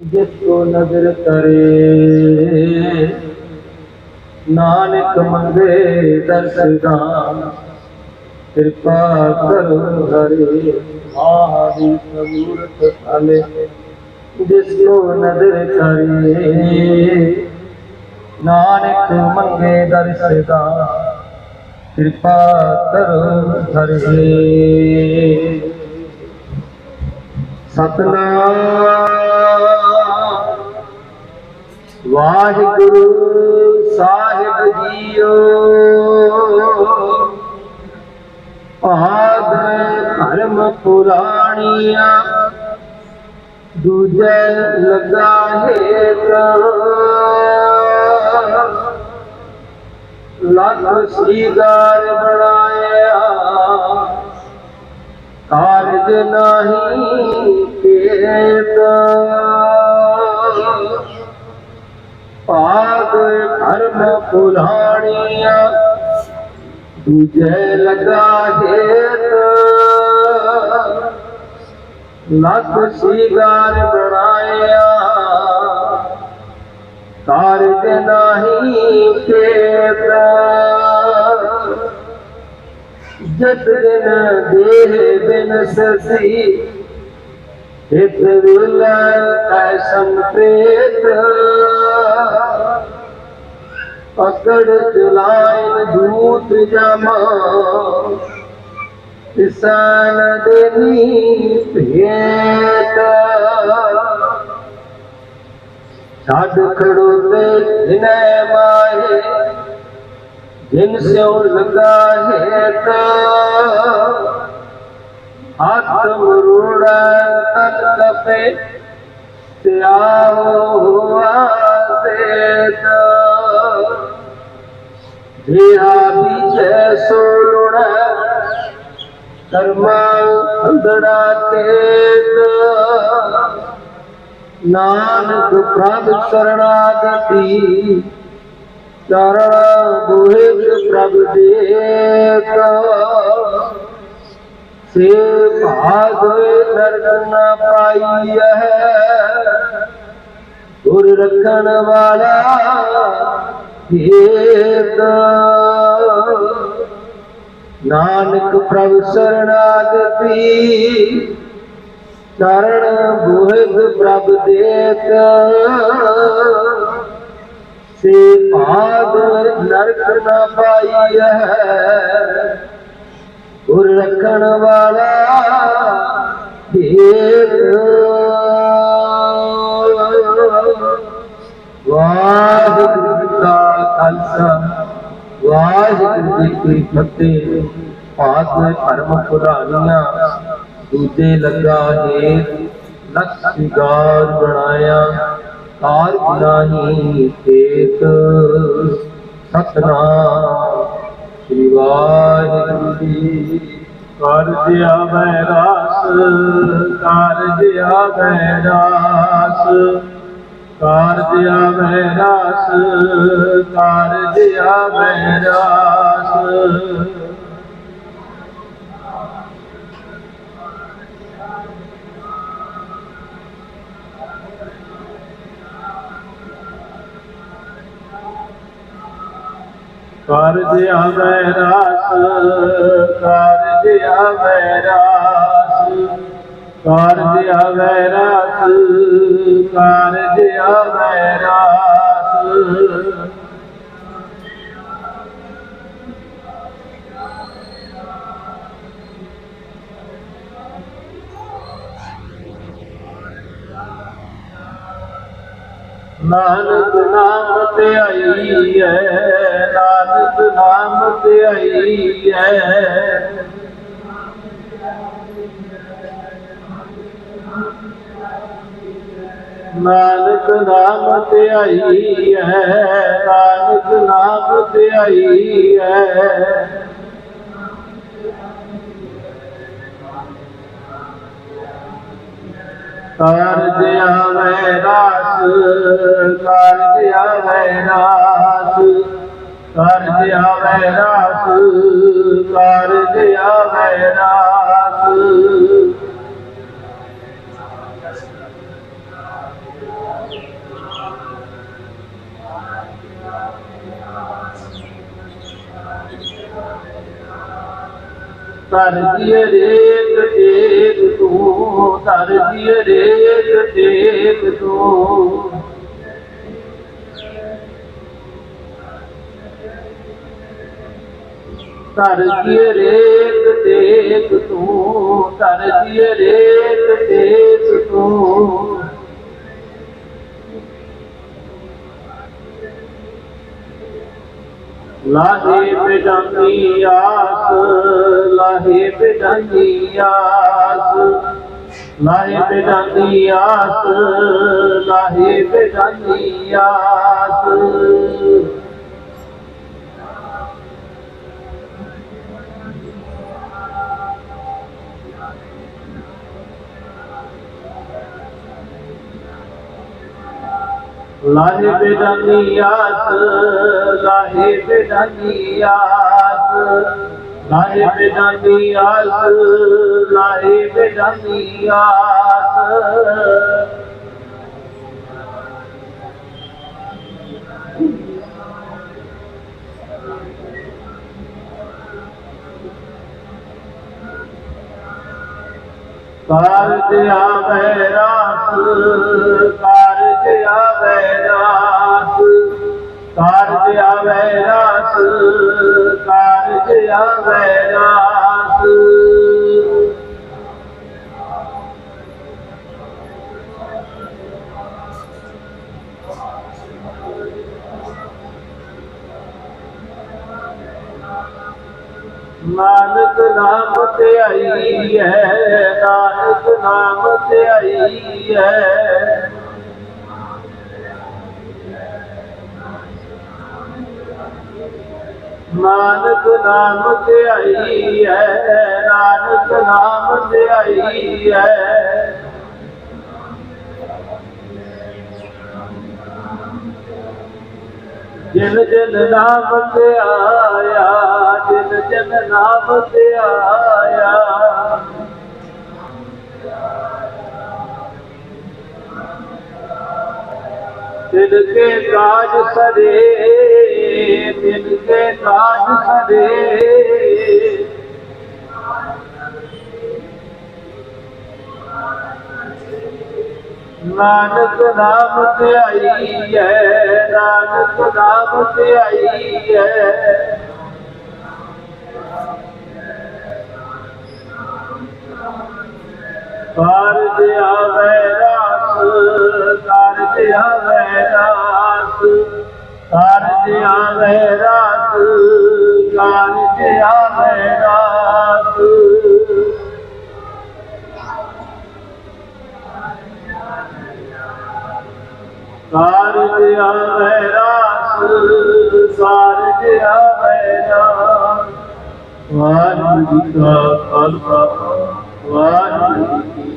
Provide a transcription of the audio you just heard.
ਜਿਸੋ ਨਜ਼ਰ ਕਰੇ। ਨਾਨਕ ਮੰਗੇ ਦਰਸਦਾਨ ਕਿਰਪਾ ਕਰੋ ਹਰੇ। ਮਹਾਦੀ ਸਮੂਰਤ ਫਲੇ ਜਿਸਕੋ ਨਜ਼ਰ ਕਰੇ। ਨਾਨਕ ਮੰਗੇ ਦਰਸਦਾਨ ਕਿਰਪਾ ਕਰੋ ਹਰੇ। ਸਤਨਾਮ ਵਾਹਿਗੁਰੂ ਸਾਹਿਬ ਜੀਓ। ਆਦ ਧਰਮ ਪੁਰਾਣੀਆਂ, ਦੂਜੇ ਲਗਾ ਹੇਤ। ਲੱਖ ਸੀਗਾਰ ਬਣਾਇਆ। ਕਾਰਜ ਨਹੀਂ ਕੇਤ ਪਾਗ ਧਰਮ ਪੁਲਾਣੀਆਂ ਦੂਜੇ ਲਗਾ ਹੇਤ ਲੱਖ ਸੀਗਾਰ ਬਣਾਇਆ, ਕਾਰਜ ਨਹੀਂ ਕੇਤ। ਜਤ ਦਿਨ ਦੇਹ ਬਿਨ ਸਸੀ हितरुलर ऐसन प्रेत पकड़ चुलाइन दूत जमा किसान देनी भेत छाड़ खड़ो ते जिने माहे जिन से लगा है ता आत्मरूढ़ तत्पे त्याहो हुआ देत धिया पीछे सोलुण कर्मा अंधड़ा तेत नानक प्रभ शरणागति चरण दुहित प्रभ देता ਸੇ ਭਾਗ ਨਰਕ ਨਾ ਪਾਈ ਹੈ ਗੁਰ ਰੱਖਣ ਵਾਲਾ ਹੇਤ ਨਾਨਕ ਪ੍ਰਭ ਸਰਣਾਗਤੀ ਚਰਨ ਬੋਹਿਤ ਪ੍ਰਭ ਦੇਤ। ਸੇ ਭਾਗ ਨਰਕ ਨਾ ਪਾਈ ਹੈ ਗੁਰ ਰੱਖਣ ਵਾਲਾ ਢੇਰ। ਵਾਹਿਗੁਰੂ ਜੀ ਖਾਲਸਾ, ਵਾਹਿਗੁਰੂ ਜੀ ਕੀ ਫਤਿਹ। ਭਾਗ ਧਰਮ ਪੁਰਾਣੀਆਂ, ਦੂਜੇ ਲੱਗਾ ਹੇਤ ਲਖ ਸਿਗਾਰ ਬਣਾਇਆ, ਕਾਰ ਨਾਹੀ ਤੇਤ ਸਤਨਾਮ ਸ੍ਰੀ ਵਾਹਿਗੁਰੂ ਜੀ ਕਾਰਜ ਆਵੈ ਰਾਸ ਕਾਰਜ ਆਵੈ ਰਾਸ ਕਾਰਜ ਆਵੈ ਰਾਸ ਕਾਰਜ ਆਵੈ ਰਾਸ ਕਾਰਜ ਆਵੈ ਰਾਸ ਕਾਰਜ ਆਵੈ ਰਾਸ। ਕਾਰਜ ਆਵੈ ਰਾਸ ਕਾਰਜ ਆਵੈ ਰਾਸ। ਨਾਨਕ ਨਾਮ ਤੇ ਆਈ ਹੈ ਨਾਨਕ ਨਾਮ ਤੇ ਆਈ ਹੈ ਨਾਨਕ ਨਾਮ ਤੇ ਆਈ ਹੈ ਨਾਨਕ ਨਾਮ ਤੇ ਆਈ ਹੈ ਕਰਜ ਆਵੇ ਰਾਸ ਕਰਜ ਆਵੇ ਰਾਸ ਕਰਜ ਆਵੇ ਰਾਸ ਕਰਜ ਆਵੇ ਰਾਸ। ਕਰਜੀ ਰੇ ਰੇਤ ਟੇਕ ਤੂੰ ਧਰ ਦਿਏ ਰੇਤ ਟੇਕ ਤੂੰ। ਧਰ ਦਿਏ ਰੇਤ ਟੇਕ ਤੂੰ ਧਰ ਦਿਏ ਰੇਤ ਟੇਕ ਲਾਹੇ ਬਿਡੰਗੀ ਆਸ ਲਾਹੇ ਬਿਡੰਗੀ ਆਸ। ਲਾਹੇ ਬਿਡੰਗੀ ਆਸ ਲਾਹੇ ਬਿਡੰਗੀ ਆਸ। ਲਾਹੇ ਬੇਦਾਨੀ ਆਸ ਲਾਹੇ ਬੇਦਾਨੀ ਲਾਹੇ ਬੇਦਾਨੀ ਆਸ ਲਾਹੇ ਬੇਦਾਨੀ ਆਸ। ਕਾਰਜ ਆਵੇ ਰਾਸ ਕਾਰਜ ਆਵੇ ਰਾਸ ਕਾਰਜ ਆਵੇ ਰਾਸ ਕਾਰਜ ਆਵੇ ਰਾਸ। ਨਾਨਕ ਨਾਮ ਤੇ ਆਈ ਹੈ, ਨਾਨਕ ਨਾਮ ਤੇ ਆਈ ਹੈ। ਨਾਨਕ ਨਾਮ ਤੇ ਆਈ ਹੈ, ਨਾਨਕ ਨਾਮ ਤੇ ਆਈ ਹੈ। ਜਿਨ ਜਿਨ ਨਾਮ ਤੇ ਆਇਆ ਜਿਨ ਜਿਨ ਨਾਮ ਤੇ ਆਇਆ ਤਿਨ ਕੇ ਕਾਜ ਸਰੇ ਤਿਨ ਕੇ ਕਾਜ ਸਰੇ ਨਾਨਕ ਨਾਮ ਤੇ ਆਈ ਹੈ ਨਾਨਕ ਨਾਮ ਤੇ ਆਈ ਹੈ ਕਾਰਜ ਆਵੇ ਰਾਸ ਕਾਰਜ ਆਵੇ ਰਾਸ ਕਾਰਜ ਆਵੇ ਰਾਸ ਕਾਰਜ ਆਵੇ ਰਾਸ ਕਾਰਜ ਆਵੇ ਰਾਸ ਕਾਰਜ ਆਵੇ ਰਾਸ ਵਾਹਿਗੁਰੂ ਜੀ ਕਾ ਖਾਲਸਾ, ਵਾਹਿਗੁਰੂ ਜੀ